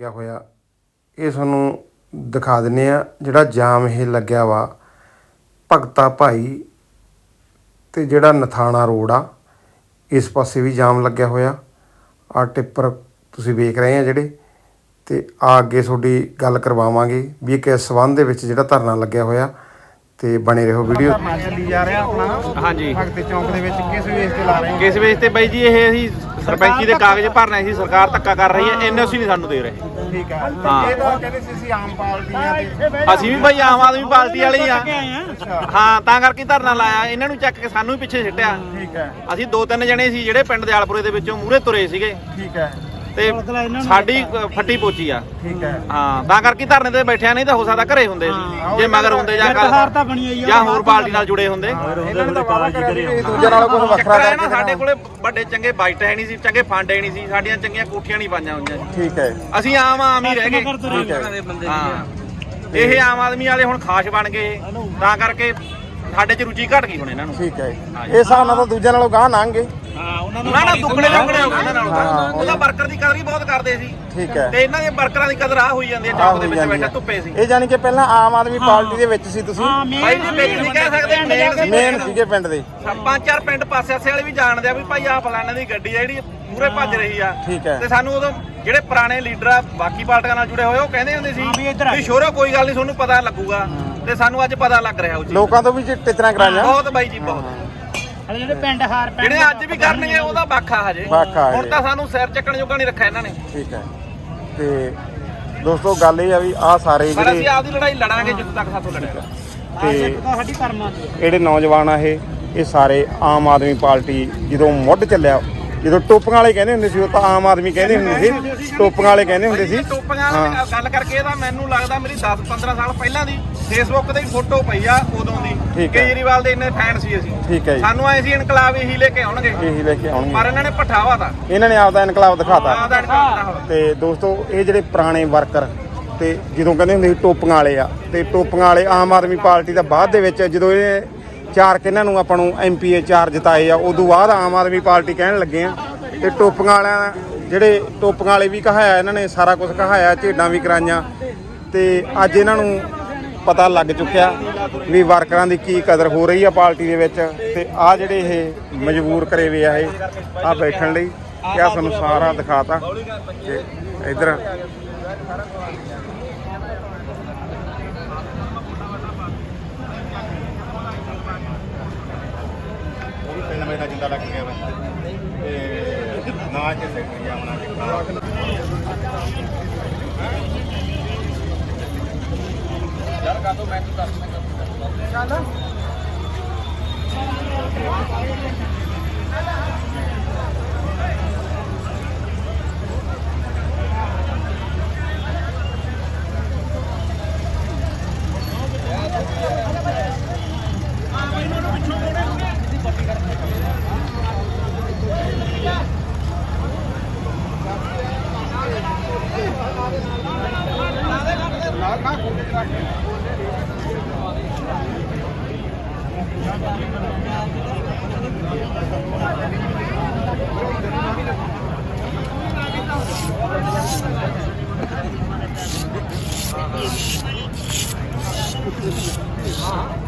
ਲੱਗਿਆ ਹੋਇਆ। ਇਹ ਤੁਹਾਨੂੰ ਦਿਖਾ ਦਿੰਨੇ ਆ ਜਿਹੜਾ ਜਾਮ ਇਹ ਲੱਗਿਆ ਵਾ। ਭਗਤਾ ਭਾਈ ਤੇ ਜਿਹੜਾ ਨਥਾਣਾ ਰੋਡ ਆ ਇਸ ਪਾਸੇ ਵੀ ਜਾਮ ਲੱਗਿਆ ਹੋਇਆ। ਆ ਟਿੱਪਰ ਤੁਸੀਂ ਵੇਖ ਰਹੇ ਆ ਜਿਹੜੇ। ਤੇ ਆ ਅੱਗੇ ਤੁਹਾਡੀ ਗੱਲ ਕਰਵਾਵਾਂਗੇ ਵੀ ਇਹ ਕਿਸ ਸਬੰਧ ਦੇ ਵਿੱਚ ਜਿਹੜਾ ਧਰਨਾ ਲੱਗਿਆ ਹੋਇਆ ਤੇ ਬਣੇ ਰਹੋ ਵੀਡੀਓ। ਧਰਨਾ ਚੱਲੀ ਜਾ ਰਿਹਾ ਆਪਣਾ ਹਾਂਜੀ। ਭਗਤ ਚੌਂਕ ਦੇ ਵਿੱਚ ਕਿਸ ਵੇਸ ਤੇ ਲਾ ਰਹੇ ਕਿਸ ਵੇਚ ਤੇ ਬਾਈ ਜੀ ਇਹ ਅਸੀਂ ਸਰਪੰਚੀ ਦੇ ਕਾਗਜ਼ ਭਰਨੇ ਸੀ ਸਰਕਾਰ ਧੱਕਾ ਕਰ ਰਹੀ ਹੈ ਐਨਓਸੀ ਨਹੀਂ ਸਾਨੂੰ ਦੇ ਰਹੇ। ਠੀਕ ਹੈ। ਹਾਂ। ਇਹ ਤਾਂ ਕਹਿੰਦੇ ਸੀ ਅਸੀਂ ਆਮ ਪਾਰਟੀਆਂ ਦੇ ਅਸੀਂ ਵੀ ਬਾਈ ਆਮ ਆਦਮੀ ਪਾਰਟੀ ਵਾਲੇ ਹੀ ਆ। ਹਾਂ ਤਾਂ ਕਰਕੇ ਧਰਨਾ ਲਾਇਆ ਇਹਨਾਂ ਨੂੰ ਚੱਕ ਕੇ ਸਾਨੂੰ ਵੀ ਪਿੱਛੇ ਸਿੱਟਿਆ। ਠੀਕ ਹੈ। ਅਸੀਂ ਦੋ ਤਿੰਨ ਜਣੇ ਸੀ ਜਿਹੜੇ ਪਿੰਡ ਦਿਆਲਪੁਰੇ ਦੇ ਵਿੱਚੋਂ ਮੂਹਰੇ ਤੁਰੇ ਸੀਗੇ। ਠੀਕ ਹੈ। ਤੇ ਸਾਡੀ ਫੱਟੀ ਪੋਚੀ ਆ। ਠੀਕ ਹੈ। ਹਾਂ ਤਾਂ ਕਰਕੇ ਧਰਨੇ ਤੇ ਬੈਠਿਆ ਨਹੀਂ ਤਾਂ ਹੋ ਸਕਦਾ ਘਰੇ ਹੁੰਦੇ ਸੀ। ਜੇ ਮਗਰ ਹੁੰਦੇ ਜਾਂ ਤਾਂ ਬਣੀ ਹੋਈ ਕੱਲ ਜਾਂ ਹੋਰ ਪਾਰਟੀ ਨਾਲ ਜੁੜੇ ਹੁੰਦੇ। ਇਹਨਾਂ ਨੇ ਤਾਂ ਵਾਵਾ ਕਰਿਆ ਸੀ ਵੀ ਦੂਜੇ ਨਾਲੋਂ ਕੁਝ ਵੱਖਰਾ ਚੱਕਰ ਇਹ ਨਾ ਕਰਕੇ ਸਾਡੇ। ਕੋਲੇ ਵੱਡੇ ਚੰਗੇ ਬਾਈਟ ਹੈ ਨਹੀਂ ਸੀ ਚੰਗੇ ਫੰਡ ਹੈ ਨਹੀਂ ਸੀ ਸਾਡੀਆਂ ਚੰਗੀਆਂ ਕੋਠੀਆਂ ਨਹੀਂ ਪਾਈਆਂ ਹੋਈਆਂ ਸੀ। ਠੀਕ ਹੈ। ਅਸੀਂ ਆਮ ਆਮ ਹੀ ਰਹਿ ਗਏ। ਹੈ। ਇਹ ਆਮ ਆਦਮੀ ਵਾਲੇ ਹੁਣ ਖਾਸ ਬਣ ਗਏ। ਤਾਂ ਕਰਕੇ ਸਾਡੇ ਚ ਰੁਚੀ ਘਟ ਗਈ ਹੁਣ ਇਹਨਾਂ ਨੂੰ। ਠੀਕ ਹੈ। ਇਹ ਹਿਸਾਬ ਨਾਲ ਤਾਂ ਦੂਜੇ ਨਾਲੋਂ ਗਾਹ ਲੰਘੇ ਨਾ ਨਾ ਦੁੱਗਣੇ ਦੁੱਗਣੇ ਹੋ ਗਏ ਇਹਨਾਂ ਨਾਲੋਂ ਹਾਂ, ਤਾਂ। ਉਹਦਾ ਵਰਕਰ ਦੀ ਕਦਰ ਹੀ ਬਹੁਤ ਕਰਦੇ ਸੀ। ਠੀਕ ਹੈ। ਤੇ ਇਹਨਾਂ ਦੇ ਵਰਕਰਾਂ ਦੀ ਕਦਰ ਆ ਹੋਈ ਜਾਂਦੀ ਹੈ ਆਹ ਚੌਕ ਦੇ ਹੋਈ ਵਿੱਚ ਜਾਂਦੀ ਬੈਠਾ ਹੈ। ਧੁੱਪੇ ਸੀ। ਇਹ ਜਾਨੀ ਕਿ ਪਹਿਲਾਂ ਆਮ ਆਦਮੀ ਪਾਰਟੀ ਦੇ ਵਿੱਚ ਸੀ ਤੁਸੀਂ? ਭਾਈ ਜੀ ਵਿੱਚ ਨਹੀਂ ਕਹਿ ਸਕਦੇ ਮੇਨ ਸੀ ਮੇਨ ਸੀਗੇ। ਪਿੰਡ ਦੇ। ਪੰਜ ਚਾਰ ਪਿੰਡ ਪਾਸੇ ਆਸੇ ਵਾਲੇ ਵੀ ਜਾਣਦੇ ਆ ਵੀ ਭਾਈ ਆਹ ਫਲਾਣੇ ਦੀ ਗੱਡੀ ਆ ਜਿਹੜੀ ਮੂਰੇ ਭੱਜ ਰਹੀ ਆ। ਠੀਕ ਹੈ। ਤੇ ਸਾਨੂੰ ਉਦੋਂ ਜਿਹੜੇ ਪੁਰਾਣੇ ਲੀਡਰ ਆ ਬਾਕੀ ਪਾਰਟੀਆਂ ਨਾਲ ਜੁੜੇ ਹੋਏ ਉਹ ਕਹਿੰਦੇ ਹੁੰਦੇ ਸੀ ਵੀ ਸ਼ੋਰੋ ਕੋਈ ਗੱਲ ਨਹੀਂ ਤੁਹਾਨੂੰ ਪਤਾ ਲੱਗੂਗਾ। ਤੇ ਸਾਨੂੰ ਅੱਜ ਪਤਾ ਲੱਗ ਰਿਹਾ ਉਹ ਚੀਜ਼। ਲੋਕਾਂ ਤੋਂ ਵੀ ਟਿਚਰਾਂ ਕਰਾਈਆਂ ਬਹੁਤ ਬਾਈ ਜੀ ਬਹੁਤ। ਜਿਹੜੇ ਪਿੰਡ ਹਾਰ ਜਿਹੜੇ ਅੱਜ ਵੀ ਕਰਨਗੇ ਉਹਦਾ ਬਾਖਾ ਹਜੇ। ਹੁਣ। ਤਾਂ ਸਾਨੂੰ ਸਿਰ ਚੱਕਣ ਜੋਗਾ ਨਹੀਂ ਰੱਖਿਆ ਇਹਨਾਂ ਨੇ। ਠੀਕ ਹੈ। ਤੇ ਦੋਸਤੋ ਗੱਲ ਇਹ ਆ ਵੀ ਆ ਸਾਰੇ ਪਰ ਅਸੀਂ ਜਿਹੜੇ ਆਪਦੀ ਲੜਾਈ ਲੜਾਂਗੇ ਜਿੱਦ ਤੱਕ ਸਾਥੋਂ ਲੜਿਆ। ਤੇ ਸਾਡੀ ਕਰਮਾਂ ਦੀ। ਜਿਹੜੇ ਨੌਜਵਾਨ ਆ ਇਹ ਇਹ ਸਾਰੇ ਆਮ ਆਦਮੀ ਪਾਰਟੀ ਜਦੋਂ ਮੁੱਢ ਚੱਲਿਆ ਜਦੋਂ ਟੋਪੀਆਂ ਵਾਲੇ ਕਹਿੰਦੇ ਹੁੰਦੇ ਸੀ ਉਹ ਤਾਂ ਆਮ ਆਦਮੀ ਕਹਿੰਦੇ ਹੁੰਦੇ ਸੀ। ਟੋਪੀਆਂ ਵਾਲੇ ਕਹਿੰਦੇ ਹੁੰਦੇ ਸੀ। ਟੋਪੀਆਂ ਵਾਲੀ। ਗੱਲ ਕਰਕੇ ਇਹਦਾ ਮੈਨੂੰ ਲੱਗਦਾ ਮੇਰੀ 10 15 ਸਾਲ ਪਹਿਲਾਂ ਦੀ ਫੇਸਬੁੱਕ ਤੇ ਫੋਟੋ ਪਈ ਆ ਉਦੋਂ ਦੀ। ਕੇਜਰੀਵਾਲ ਦੇ ਇੰਨੇ ਫੈਨ ਸੀ ਅਸੀਂ। ਠੀਕ ਹੈ ਜੀ। ਸਾਨੂੰ ਆਏ ਸੀ ਇਨਕਲਾਬ ਇਹੀ ਲੈ ਕੇ ਆਉਣਗੇ। ਇਹੀ ਲੈ ਕੇ ਪਰ ਆਉਣਗੇ ਇਹਨਾਂ ਨੇ ਪਠਾਵਾ ਤਾਂ। ਇਹਨਾਂ ਨੇ ਆਪਦਾ ਇਨਕਲਾਬ ਦਿਖਾਤਾ। ਆਪਦਾ ਇਨਕਲਾਬ ਤੇ ਦੋਸਤੋ ਇਹ ਜਿਹੜੇ ਪੁਰਾਣੇ ਵਰਕਰ ਤੇ ਜਦੋਂ ਕਹਿੰਦੇ ਹੁੰਦੇ ਸੀ ਟੋਪੀਆਂ ਵਾਲੇ ਆ ਤੇ ਟੋਪੀਆਂ ਵਾਲੇ ਆਮ ਆਦਮੀ ਪਾਰਟੀ ਦਾ ਬਾਅਦ ਦੇ ਵਿੱਚ ਜਦੋਂ ਇਹ ਚਾਰ ਕਿਹਨਾਂ ਨੂੰ ਆਪਾਂ ਨੂੰ ਐਮਪੀਏ ਚਾਰ ਜਿਤਾਏ ਆ। ਉਦੋਂ ਬਾਅਦ ਆਮ ਆਦਮੀ ਪਾਰਟੀ ਕਹਿਣ ਲੱਗੇ ਆ ਤੇ ਟੋਪੀਆਂ ਵਾਲਿਆਂ ਜਿਹੜੇ ਟੋਪੀਆਂ ਵਾਲੇ ਵੀ ਕਹਾਇਆ, ਇਹਨਾਂ ਨੇ ਸਾਰਾ ਕੁਝ ਕਹਾਇਆ, ਝੇਡਾਂ ਵੀ ਕਰਾਈਆਂ। ਤੇ ਅੱਜ ਇਹਨਾਂ ਨੂੰ ਪਤਾ ਲੱਗ ਚੁੱਕਿਆ ਵੀ ਵਰਕਰਾਂ ਦੀ ਕੀ ਕਦਰ ਹੋ ਰਹੀ ਆ ਪਾਰਟੀ ਦੇ ਵਿੱਚ। ਤੇ ਆ ਜਿਹੜੇ ਇਹ ਮਜਬੂਰ ਕਰੇ ਵੇ ਆ ਇਹ, ਆ ਬੈਠਣ ਲਈ। ਕਿਆ ਸਾਨੂੰ ਸਾਰਾ ਦਿਖਾਤਾ। ਤੇ ਇਧਰ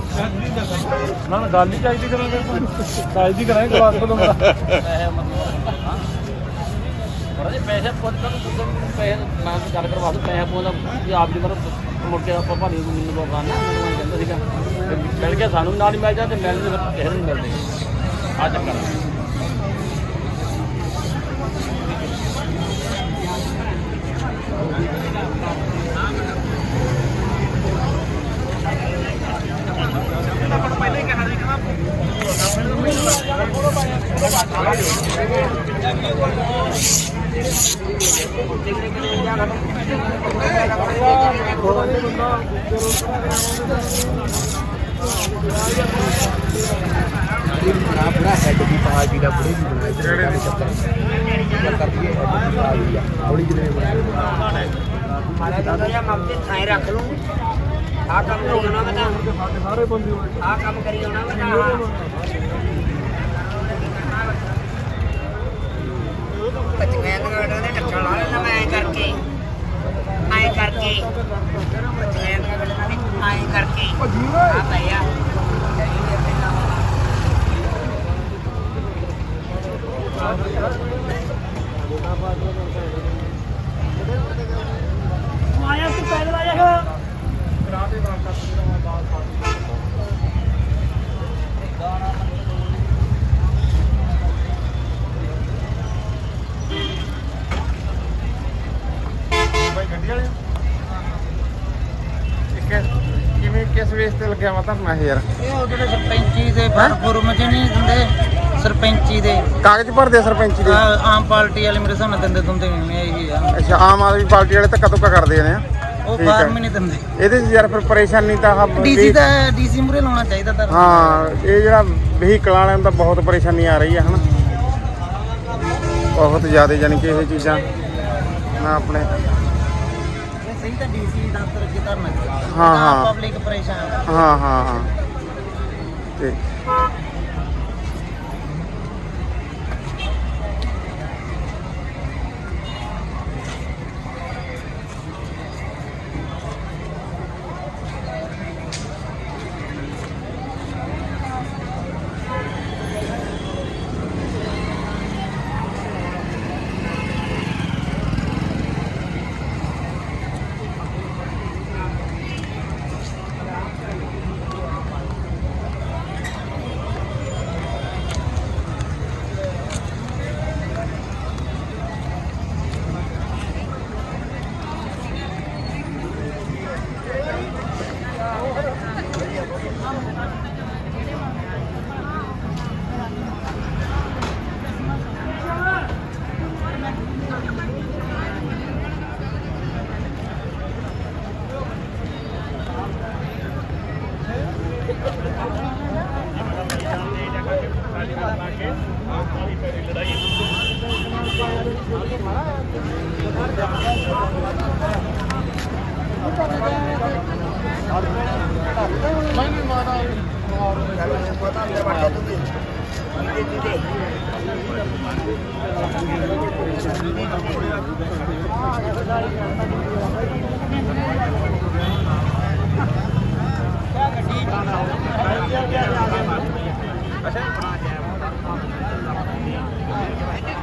ਨਾ ਨਾ, ਗੱਲ ਹੀ ਚਾਹੀਦੀ ਕਰਾਂਗੇ। ਚਾਹੀਦੀ ਕਰਾਂਗੇ ਕਲਾਸ ਤੋਂ ਮੇਰਾ ਜੀ ਪੈਸੇ ਪੁੱਤ ਨੂੰ ਪੈਸੇ ਮੈਂ ਗੱਲ ਕਰਵਾ ਦੂੰ, ਪੈਸੇ ਪੁੱਤ ਆਪ ਜੀ ਕਰੋ ਮੁੜ ਕੇ ਆਪਾਂ ਭਾਣੀ ਨੂੰ ਮੈਨੂੰ ਬੋਲਣਾ। ਕਹਿੰਦਾ ਸੀਗਾ ਮਿਲ ਗਿਆ ਸਾਨੂੰ ਵੀ ਨਾਲ ਹੀ ਮਿਲ ਜਾ ਤੇ ਮਿਲ ਨਹੀਂ ఆ చక్కెర Thank you. ਕਿਸੇ ਨੂੰ ਨਹੀਂ ਮਿਲਦੇ ਆ ਚੱਕਰ ਆ। ਪਹਿਲਾਂ ਹੀ ਕਿਹਾ ਸੀ ਕਹਿੰਦਾ ਮਾਰਾ ਤਾਂ ਜਾਂ ਮੱਤੇ ਥਾਂ ਰੱਖ ਲੂੰ ਆ ਕੰਮ ਆਉਣਾ ਮੈਂ ਤਾਂ ਸਾਰੇ ਬੰਦੇ ਆ ਕੰਮ ਕਰੀ ਆਉਣਾ ਮੈਂ ਤਾਂ ਬੱਚਿਆਂ ਦੇ ਨਾਲ ਦੇ ਟੱਕਰ ਲਾ ਲੈਣਾ ਮੈਂ ਐਂ ਕਰਕੇ ਮੈਂ ਆਏ ਕਰਕੇ ਆ ਭਈਆ ਆਇਆ ਤੂੰ ਪੈਦਲ ਆ ਜਾ ਬਾਈ ਗੱਡੀ ਵਾਲੇ ਇੱਕ ਕਿਵੇਂ ਕਿਸ ਵੇਸ ਤੇ ਲੱਗਿਆ ਵਾ ਧਰਨਾ ਇਹ ਯਾਰ? ਇਹ ਉਹ ਜਿਹੜੇ ਸਰਪੰਚੀ ਦੇ ਫਾਰਮ ਚ ਨਹੀਂ ਦਿੰਦੇ ਸਰਪੰਚੀ ਦੇ। ਕਾਗਜ਼ ਭਰਦੇ ਆ ਸਰਪੰਚ ਦੇ? ਆਹ ਆਮ ਪਾਰਟੀ ਵਾਲੇ ਮੇਰੇ ਸਾਹਮਣੇ ਦਿੰਦੇ ਦੁੰਦੇ ਵੀ ਇਹੀ ਆ। ਅੱਛਾ ਆਮ ਆਦਮੀ ਪਾਰਟੀ ਵਾਲੇ ਧੱਕਾ ਧੁੱਕਾ ਕਰਦੇ ਨੇ। ਉਹ ਠੀਕ ਹੈ। ਫਾਰਮ ਹੀ ਨਹੀਂ ਦਿੰਦੇ। ਇਹਦੇ 'ਚ ਯਾਰ ਫਿਰ ਪਰੇਸ਼ਾਨੀ ਤਾਂ ਹੱਬ ਡੀਸੀ ਦਾ ਡੀਸੀ ਮੂਰੇ ਲਾਉਣਾ ਚਾਹੀਦਾ ਤਾਂ ਹਾਂ ਇਹ ਜਿਹੜਾ ਵਹੀਕਲ ਵਾਲਿਆਂ ਨੂੰ ਤਾਂ ਬਹੁਤ ਪਰੇਸ਼ਾਨੀ ਆ ਰਹੀ ਹੈ ਹਨਾ? ਬਹੁਤ ਜ਼ਿਆਦਾ ਯਾਨੀ ਕਿ ਇਹ ਚੀਜ਼ਾਂ ਨਾ ਆਪਣੇ ਸਹੀ ਤਾਂ ਡੀਸੀ ਦਫ਼ਤਰ ਅੱਗੇ ਧਰਨਾ। ਹਾਂ, ਹਾਂ। ਪਬਲਿਕ ਪਰੇਸ਼ਾਨ ਹਾਂ ਹਾਂ ਹਾਂ। ਤੇ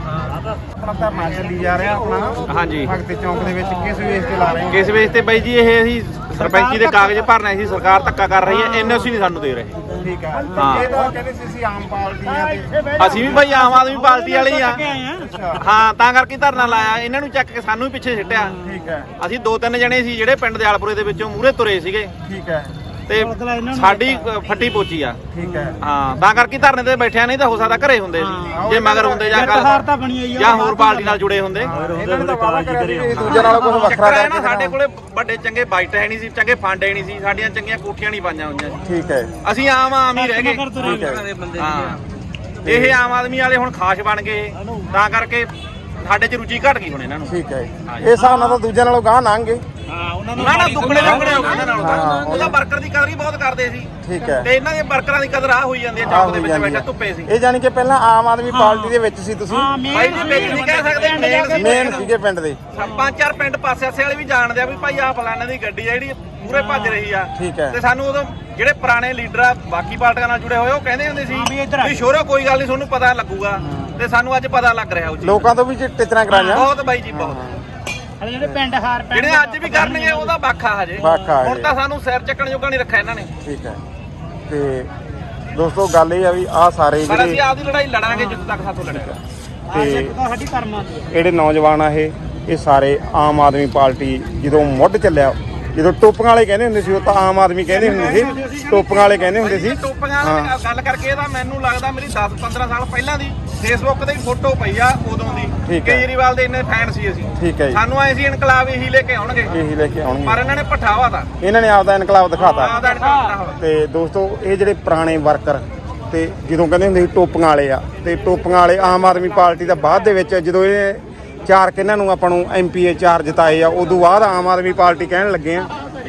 ਆਪਣਾ ਧਰਨਾ ਚੱਲੀ ਜਾ ਰਿਹਾ ਆਪਣਾ। ਹਾਂਜੀ। ਭਗਤੇ ਚੌਂਕ ਦੇ ਵਿੱਚ ਕਿਸ ਵੇਸ ਤੇ ਲਾ ਰਹੇ ਹੋ? ਕਿਸ ਵੇਸ ਤੇ ਬਾਈ ਜੀ ਇਹ ਅਸੀਂ ਸਰਪੰਚੀ ਦੇ ਕਾਗਜ਼ ਭਰਨੇ ਸੀ ਸਰਕਾਰ ਧੱਕਾ ਕਰ ਰਹੀ ਹੈ ਐਨਓਸੀ ਨਹੀਂ ਸਾਨੂੰ ਦੇ ਰਹੇ। ਠੀਕ ਹੈ ਹਾਂ। ਇਹ ਤਾਂ ਕਹਿੰਦੇ ਸੀ ਅਸੀਂ ਆਮ ਪਾਰਟੀਆਂ ਤੇ। ਅਸੀਂ ਵੀ ਬਾਈ ਆਮ ਆਦਮੀ ਪਾਰਟੀ ਵਾਲੇ ਆ। ਹਾਂ ਤਾਂ ਕਰਕੇ ਧਰਨਾ ਲਾਇਆ। ਇਹਨਾਂ ਨੂੰ ਚੱਕ ਕੇ ਸਾਨੂੰ ਵੀ ਪਿੱਛੇ ਸਿੱਟਿਆ। ਠੀਕ ਹੈ। ਅਸੀਂ ਦੋ ਤਿੰਨ ਜਣੇ ਸੀ ਜਿਹੜੇ ਪਿੰਡ ਦੇ ਆਲਪੁਰੇ ਦੇ ਵਿੱਚੋਂ ਮੂਹਰੇ ਤੁਰੇ ਸੀਗੇ। ਠੀਕ ਹੈ। ਤੇ ਸਾਡੀ ਫੱਟੀ ਪੋਚੀ ਆ। ਠੀਕ ਹੈ। ਹਾਂ ਤਾਂ ਕਰਕੇ ਧਰਨੇ ਤੇ ਬੈਠਿਆ ਨਹੀਂ ਤਾਂ ਹੋ ਸਕਦਾ ਘਰੇ ਹੁੰਦੇ ਸੀ। ਜੇ ਮਗਰ ਹੁੰਦੇ ਜਾਂ ਹਾਰ ਤਾਂ ਬਣੀ ਹੋਈ ਆ ਜਾਂ ਹੋਰ ਪਾਰਟੀ ਨਾਲ ਜੁੜੇ ਹੁੰਦੇ। ਇਹਨਾਂ ਨੇ ਤਾਂ ਵਾਅਦਾ ਕਰਿਆ ਸੀ ਵੀ ਦੂਜੇ ਨਾਲੋਂ ਕੁਝ ਵੱਖਰਾ ਚੱਕਰ ਹੈ ਨਾ ਕਰਕੇ ਸਾਡੇ ਕੋਲੇ ਵੱਡੇ ਚੰਗੇ ਬਾਈਟ ਹੈ ਨਹੀਂ ਸੀ ਚੰਗੇ ਫੰਡ ਹੈ ਨਹੀਂ ਸੀ ਸਾਡੀਆਂ ਚੰਗੀਆਂ ਕੋਠੀਆਂ ਨਹੀਂ ਪਾਈਆਂ ਹੋਈਆਂ ਸੀ। ਠੀਕ ਹੈ। ਅਸੀਂ ਆਮ ਆਮ ਹੀ ਰਹਿ ਗਏ। ਹੈ। ਇਹ ਆਮ ਆਦਮੀ ਵਾਲੇ ਹੁਣ ਖਾਸ ਬਣ ਗਏ। ਤਾਂ ਕਰਕੇ ਸਾਡੇ ਚ ਰੁਚੀ ਘਟ ਗਈ ਹੁਣ ਇਹਨਾਂ ਨੂੰ। ਠੀਕ ਹੈ। ਇਹ ਹਿਸਾਬ ਨਾਲ ਤਾਂ ਦੂਜੇ ਨਾਲੋਂ ਗਾਹ ਲੰਘੇ ਨਾ ਨਾ ਦੁੱਗਣੇ ਦੁੱਗਣੇ ਹੋ ਗਏ ਇਹਨਾਂ ਨਾਲੋਂ ਤਾਂ। ਉਹਦਾ ਵਰਕਰ ਦੀ ਕਦਰ ਹੀ ਬਹੁਤ ਕਰਦੇ ਸੀ। ਠੀਕ ਹੈ। ਤੇ ਇਹਨਾਂ ਦੇ ਵਰਕਰਾਂ ਦੀ ਕਦਰ ਆ ਹੋਈ ਜਾਂਦੀ ਹੈ ਆਹ ਚੌਂਕ ਦੇ ਹੋਈ ਵਿੱਚ ਜਾਂਦੀ ਬੈਠਾ ਹੈ। ਧੁੱਪੇ ਸੀ। ਇਹ ਜਾਨੀ ਕਿ ਪਹਿਲਾਂ ਆਮ ਆਦਮੀ ਪਾਰਟੀ ਦੇ ਵਿੱਚ ਸੀ ਤੁਸੀਂ? ਭਾਈ ਜੀ ਵਿੱਚ ਨਹੀਂ ਕਹਿ ਸਕਦੇ ਮੇਨ ਸੀ ਮੇਨ ਸੀਗੇ ਪਿੰਡ ਦੇ। ਪੰਜ ਚਾਰ ਪਿੰਡ ਪਾਸੇ ਆਸੇ ਵਾਲੇ ਵੀ ਜਾਣਦੇ ਆ ਵੀ ਭਾਈ ਆਹ ਫਲਾਣੇ ਦੀ ਗੱਡੀ ਆ ਜਿਹੜੀ ਪੂਰੇ ਭੱਜ ਰਹੀ ਆ। ਠੀਕ ਹੈ। ਤੇ ਸਾਨੂੰ ਉਦੋਂ ਜਿਹੜੇ ਪੁਰਾਣੇ ਲੀਡਰ ਆ ਬਾਕੀ ਪਾਰਟੀਆਂ ਨਾਲ ਜੁੜੇ ਹੋਏ ਉਹ ਕਹਿੰਦੇ ਹੁੰਦੇ ਸੀ ਵੀ ਸ਼ੋਰੋ ਕੋਈ ਗੱਲ ਨਹੀਂ ਤੁਹਾਨੂੰ ਪਤਾ ਲੱਗੂਗਾ। ਤੇ ਸਾਨੂੰ ਅੱਜ ਪਤਾ ਲੱਗ ਰਿਹਾ ਉਹ ਚੀਜ਼। ਲੋਕਾਂ ਤੋਂ ਵੀ ਟਿਚਰਾਂ ਕਰਾਈਆਂ। ਬਹੁਤ ਬਾਈ ਜੀ ਬਹੁਤ। ਹਲੇ ਜਿਹੜੇ ਪਿੰਡ ਹਾਰ ਪਿੰਡ ਜਿਹੜੇ ਅੱਜ ਵੀ ਕਰਨਗੇ ਉਹਦਾ ਬਾਖਾ ਹਜੇ। ਬਾਖਾ ਹਜੇ। ਹੁਣ ਤਾਂ ਸਾਨੂੰ ਸਿਰ ਚੱਕਣ ਜੋਗਾ ਨਹੀਂ ਰੱਖਿਆ ਇਹਨਾਂ ਨੇ। ਠੀਕ ਹੈ। ਤੇ ਦੋਸਤੋ ਗੱਲ ਇਹ ਆ ਵੀ ਆ ਸਾਰੇ ਪਰ ਅਸੀਂ ਆਪਦੀ ਲੜਾਈ ਲੜਾਂਗੇ ਜਿੱਦ ਤੱਕ ਸਾਥੋਂ ਲੜੇਗਾ ਤੇ ਤਾਂ ਸਾਡੀ ਕਰਮਾਂ ਦੀ ਜਿਹੜੇ ਨੌਜਵਾਨ ਆ ਇਹ ਇਹ ਸਾਰੇ ਆਮ ਆਦਮੀ ਪਾਰਟੀ ਜਦੋਂ ਮੁੱਢ ਚੱਲਿਆ ਜਦੋਂ ਟੋਪੀਆਂ ਵਾਲੇ ਕਹਿੰਦੇ ਹੁੰਦੇ ਸੀ ਉਹ ਤਾਂ ਆਮ ਆਦਮੀ ਕਹਿੰਦੇ ਹੁੰਦੇ ਸੀ ਟੋਪੀਆਂ ਵਾਲੇ ਕਹਿੰਦੇ ਹੁੰਦੇ ਸੀ। ਟੋਪੀਆਂ ਵਾਲੀ ਹਾਂ। ਗੱਲ ਕਰਕੇ ਇਹਦਾ ਮੈਨੂੰ ਲੱਗਦਾ ਮੇਰੀ 10 15 ਸਾਲ ਪਹਿਲਾਂ ਦੀ ਫੇਸਬੁੱਕ ਤੇ ਫੋਟੋ ਪਈ ਆ ਉਦੋਂ ਦੀ। ਕੇਜਰੀਵਾਲ ਦੇ ਇੰਨੇ ਫੈਨ ਸੀ ਅਸੀਂ। ਠੀਕ ਹੈ ਜੀ। ਸਾਨੂੰ ਐ ਸੀ ਇਨਕਲਾਬ ਇਹੀ ਲੈ ਕੇ ਆਉਣਗੇ। ਇਹੀ ਲੈ ਕੇ ਆਉਣਗੇ। ਪਰ ਇਹਨਾਂ ਨੇ ਪਠਾਵਾ ਤਾਂ ਇਹਨਾਂ ਨੇ ਆਪਦਾ ਇਨਕਲਾਬ ਦਿਖਾਤਾ। ਤੇ ਦੋਸਤੋ ਇਹ ਜਿਹੜੇ ਪੁਰਾਣੇ ਵਰਕਰ ਤੇ ਜਦੋਂ ਕਹਿੰਦੇ ਹੁੰਦੇ ਸੀ ਟੋਪੀਆਂ ਵਾਲੇ ਆ ਤੇ ਟੋਪੀਆਂ ਵਾਲੇ ਆਮ ਆਦਮੀ ਪਾਰਟੀ ਦਾ ਬਾਅਦ ਦੇ ਵਿੱਚ ਜਦੋਂ ਇਹ ਚਾਰ ਕਿਹਨਾਂ ਨੂੰ ਆਪਾਂ ਨੂੰ ਐਮਪੀਏ ਚਾਰ ਜਿਤਾਏ ਆ ਉਦੋਂ ਬਾਅਦ ਆਮ ਆਦਮੀ ਪਾਰਟੀ ਕਹਿਣ ਲੱਗੇ ਆ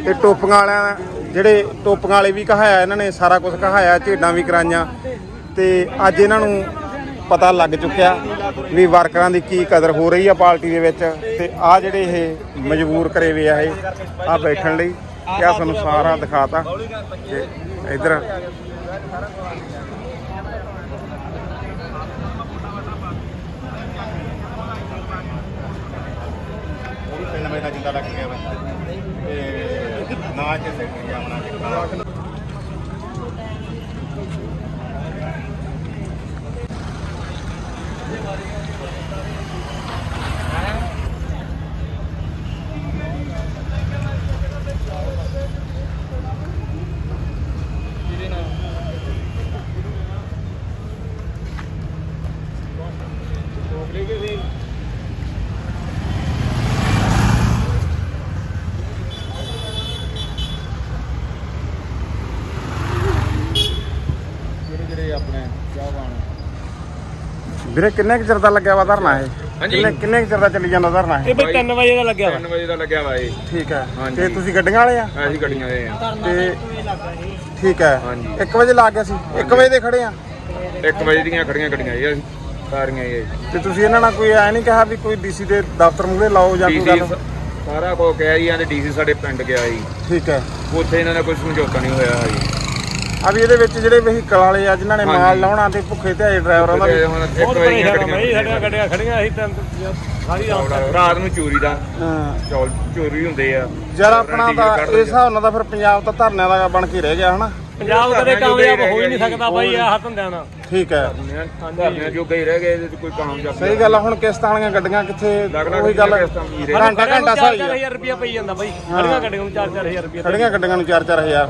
ਤੇ ਟੋਪੀਆਂ ਵਾਲਿਆਂ ਜਿਹੜੇ ਟੋਪੀਆਂ ਵਾਲੇ ਵੀ ਕਹਾਇਆ ਇਹਨਾਂ ਨੇ ਸਾਰਾ ਕੁਝ ਕਹਾਇਆ ਝੇਡਾਂ ਵੀ ਕਰਾਈਆਂ ਤੇ ਅੱਜ ਇਹਨਾਂ ਨੂੰ ਪਤਾ ਲੱਗ ਚੁੱਕਿਆ ਵੀ ਵਰਕਰਾਂ ਦੀ ਕੀ ਕਦਰ ਹੋ ਰਹੀ ਆ ਪਾਰਟੀ ਦੇ ਵਿੱਚ ਤੇ ਆ ਜਿਹੜੇ ਇਹ ਮਜਬੂਰ ਕਰੇ ਵੇ ਆ ਇਹ ਆ ਬੈਠਣ ਲਈ, ਤੇ ਆ ਤੁਹਾਨੂੰ ਸਾਰਾ ਦਿਖਾਤਾ। ਤੇ ਇਧਰ ਉਹ ਵੀ ਜਿੰਦਾ ਲੱਗ ਗਿਆ ਤੇ ਨਾ ਚ ਸੈਕਟਰੀ ਜਾਮਣਾ ਕਿ ਵੀਰੇ ਕਿੰਨੇ ਕੁ ਚਿਰ ਦਾ ਲੱਗਿਆ ਵਾ ਧਰਨਾ ਇਹ? ਕਿੰਨੇ ਕਿੰਨੇ ਕੁ ਚਿਰ ਦਾ ਚੱਲੀ ਜਾਂਦਾ ਧਰਨਾ ਇਹ? ਇਹ ਬਈ 3 ਵਜੇ ਦਾ ਲੱਗਿਆ ਵਾ। 3 ਵਜੇ ਦਾ ਲੱਗਿਆ ਵਾ ਇਹ। ਠੀਕ ਹੈ। ਤੇ ਤੁਸੀਂ ਗੱਡੀਆਂ ਵਾਲੇ ਆ? ਅਸੀਂ ਗੱਡੀਆਂ ਦੇ ਆ। ਤੇ ਠੀਕ ਹੈ। ਹਾਂਜੀ। 1 ਵਜੇ ਲੱਗ ਗਿਆ ਸੀ। 1 ਵਜੇ ਦੇ ਖੜੇ ਆ? 1 ਵਜੇ ਦੀਆਂ ਖੜੀਆਂ ਗੱਡੀਆਂ ਇਹ ਅਸੀਂ ਸਾਰੀਆਂ ਇਹ ਤੇ ਤੁਸੀਂ ਇਹਨਾਂ ਨਾਲ ਕੋਈ ਐ ਨਹੀਂ ਕਿਹਾ ਵੀ ਕੋਈ ਡੀਸੀ ਦੇ ਦਫ਼ਤਰ ਮੂਹਰੇ ਲਾਓ ਜਾਂ ਕੋਈ ਡੀਸੀ ਗੱਲ? ਸਾਰਾ ਕੁਝ ਕਿਹਾ ਜੀ ਆਂਦੇ ਡੀਸੀ ਸਾਡੇ ਪਿੰਡ ਗਿਆ ਜੀ। ਠੀਕ ਹੈ। ਉੱਥੇ ਇਹਨਾਂ ਦਾ ਕੋਈ ਸਮਝੌਤਾ ਨਹੀਂ ਹੋਇਆ ਜੀ। ਆ ਵੀ ਇਹਦੇ ਵਿੱਚ ਜਿਹੜੇ ਵਹੀਕਲ ਵਾਲੇ ਆ ਜਿਨ੍ਹਾਂ ਨੇ ਮਾਲ। ਲਾਉਣਾ ਤੇ ਭੁੱਖੇ ਤੇ ਡਰਾਈਵਰਾਂ ਦਾ ਵੀ ਤੇ ਹੁਣ 1 ਬਹੁਤ ਵਜੇ ਦੀਆਂ ਪਰੇਸ਼ਾਨ ਆ ਬਈ ਸਾਡੀਆਂ ਗੱਡੀਆਂ ਖੜੀਆਂ ਅਸੀਂ ਤਾਂ ਸਾਰੀ ਰਾਤ ਰਾਤ ਨੂੰ ਚੋਰੀ ਦਾ ਹਾਂ। ਚੌਲ ਚੋਰੀ ਹੁੰਦੇ ਆ। ਯਾਰ ਆਪਣਾ ਤਾਂ ਇਸ ਹਿਸਾਬ ਨਾਲ ਤਾਂ ਫਿਰ ਪੰਜਾਬ ਤਾਂ ਧਰਨਿਆਂ ਦਾ ਬਣ ਕੇ ਰਹਿ ਗਿਆ ਹਨਾ? ਪੰਜਾਬ ਕਦੇ ਕਾਮਯਾਬ ਹੋ ਹੀ ਨਹੀਂ ਸਕਦਾ ਬਾਈ ਆ ਹੱਥ ਹੁੰਦਿਆਂ ਨਾਲ। ਠੀਕ ਹੈ। ਧਰਨਿਆਂ ਜੋ ਗਈ ਰਹਿ ਗਏ ਇਹਦੇ 'ਚ ਕੋਈ ਕਾਮਯਾਬ ਸਹੀ ਗੱਲ ਆ ਹੁਣ ਕਿਸ਼ਤਾਂ ਵਾਲੀਆਂ ਗੱਡੀਆਂ ਕਿੱਥੇ ਉਹੀ ਗੱਲ ਵੀਰੇ। ਘੰਟਾ ਘੰਟਾ ਸਹੀ ਆ। 4000 ਰੁਪਇਆ ਪਈ ਜਾਂਦਾ ਬਾਈ। ਖੜੀਆਂ ਗੱਡੀਆਂ ਨੂੰ 4-4000 ਰੁਪਇਆ ਖੜੀਆਂ ਗੱਡੀਆਂ ਨੂੰ 4-4000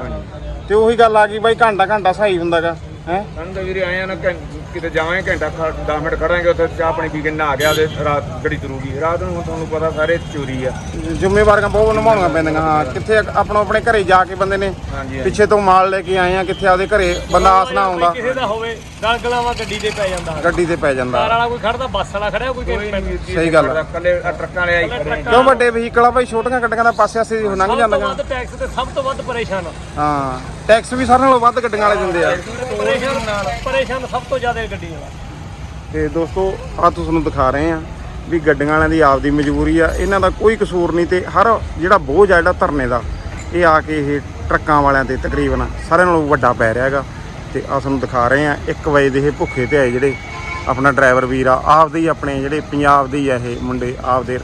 ਤੇ ਉਹੀ ਗੱਲ ਆ ਗਈ ਬਾਈ ਘੰਟਾ ਘੰਟਾ ਸਹੀ ਹੁੰਦਾਗਾ ਹੈ? ਸਾਨੂੰ ਤਾਂ ਵੀਰੇ ਆਏ ਆ ਨਾ ਘੰ- ਕਿਤੇ ਜਾਵਾਂਗੇ ਘੰਟਾ 10 ਮਿੰਟ ਖੜਾਂਗੇ ਉੱਥੇ ਚਾਹ ਪਾਣੀ ਪੀ ਕੇ ਨਹਾ ਗਿਆ ਤੇ ਰਾਤ ਗੱਡੀ ਤੁਰੂਗੀ। ਰਾਤ ਨੂੰ ਹੁਣ ਤੁਹਾਨੂੰ ਪਤਾ ਸਾਰੇ ਚੋਰੀ ਆ। ਜ਼ਿੰਮੇਵਾਰੀਆਂ ਬਹੁਤ ਨਿਭਾਉਣੀਆਂ ਪੈਂਦੀਆਂ ਹਾਂ। ਕਿੱਥੇ ਆਪਣੋ ਆਪਣੇ ਘਰੇ ਜਾ ਕੇ ਬੰਦੇ ਨੇ ਹਾਂਜੀ ਪਿੱਛੇ ਤੋਂ ਮਾਲ ਲੈ ਕੇ ਆਏ ਆ ਕਿੱਥੇ ਆਪਦੇ ਘਰੇ ਬੰਦਾ ਆਸ ਨਾ ਆਉਂਦਾ ਕਿਸੇ ਦਾ ਹੋਵੇ ਗਲਗਲਾਵਾ ਗੱਡੀ ਤੇ ਪੈ ਜਾਂਦਾ। ਗੱਡੀ ਤੇ ਪੈ ਜਾਂਦਾ। ਕਾਰ ਵਾਲਾ ਕੋਈ ਖੜਦਾ ਬੱਸ ਵਾਲਾ ਖੜਿਆ ਕੋਈ ਕਿਸੇ ਸਹੀ ਗੱਲ ਆ। ਕੱਲੇ ਟਰੱਕਾਂ ਵਾਲੇ ਆਈ ਖੜੇ ਆ। ਕਿਉਂ ਵੱਡੇ ਵਹੀਕਲ ਆ ਬਾਈ ਛੋਟੀਆਂ ਗੱਡੀਆਂ ਦਾ ਪਾਸੇ ਆਸੇ ਲੰਘ ਸਭ ਤੋਂ ਜਾਂਦੀਆਂ ਵੱਧ ਟੈਕਸ ਤੇ ਸਭ ਤੋਂ ਵੱਧ ਪਰੇਸ਼ਾਨ ਆ। ਹਾਂ। ਟੈਕਸ ਵੀ ਸਾਰਿਆਂ ਨਾਲੋਂ ਵੱਧ ਗੱਡੀਆਂ ਵਾਲੇ ਦਿੰਦੇ ਆ। ਪਰੇਸ਼ਾਨ ਪਰੇਸ਼ਾਨ ਸਭ ਤੋਂ ਜ਼ਿਆਦਾ ਗੱਡੀਆਂ ਵਾਲਾ। ਤੇ ਦੋਸਤੋ ਆ ਤੁਹਾਨੂੰ ਦਿਖਾ ਰਹੇ ਆ ਵੀ ਗੱਡੀਆਂ ਵਾਲਿਆਂ ਦੀ ਆਪਦੀ ਮਜਬੂਰੀ ਆ। ਇਹਨਾਂ ਦਾ ਕੋਈ ਕਸੂਰ ਨਹੀਂ ਤੇ ਹਰ ਜਿਹੜਾ ਬੋਝ ਆ ਜਿਹੜਾ ਧਰਨੇ ਦਾ ਇਹ ਆ ਕੇ ਇਹ ਟਰੱਕਾਂ ਵਾਲਿਆਂ ਤੇ ਤਕਰੀਬਨ ਸਾਰਿਆਂ ਨਾਲੋਂ ਵੱਡਾ ਪੈ ਰਿਹਾ ਹੈਗਾ। ਤੇ ਆ ਤੁਹਾਨੂੰ ਦਿਖਾ ਰਹੇ ਆ 1 ਵਜੇ ਦੇ ਇਹ ਭੁੱਖੇ ਤੇ ਆਏ ਜਿਹੜੇ ਆਪਣਾ ਡਰਾਈਵਰ ਵੀਰ ਆ ਆਪਦੇ ਹੀ ਆਪਣੇ ਜਿਹੜੇ ਪੰਜਾਬ ਦੇ ਹੀ ਆ ਇਹ ਮੁੰਡੇ ਆਪਦੇ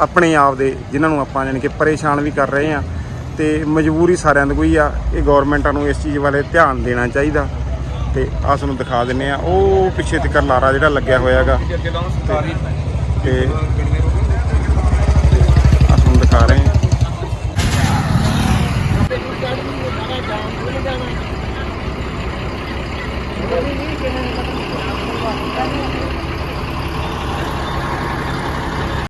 ਆਪਣੇ ਆਪ ਦੇ ਜਿਨ੍ਹਾਂ ਨੂੰ ਆਪਾਂ ਯਾਨੀ ਕਿ ਪਰੇਸ਼ਾਨ ਵੀ ਕਰ ਰਹੇ ਆ। ਤੇ ਮਜਬੂਰੀ ਸਾਰਿਆਂ ਦੀ ਕੋਈ ਆ, ਇਹ ਗਵਰਨਮੈਂਟਾਂ ਨੂੰ ਇਸ ਚੀਜ਼ ਬਾਰੇ ਧਿਆਨ ਦੇਣਾ ਚਾਹੀਦਾ। ਤੇ ਆ ਤੁਹਾਨੂੰ ਦਿਖਾ ਦਿੰਨੇ ਆ, ਉਹ ਪਿੱਛੇ ਤੱਕ ਲਾਰਾ ਜਿਹੜਾ ਲੱਗਿਆ ਹੋਇਆ ਹੈਗਾ। ਤੇ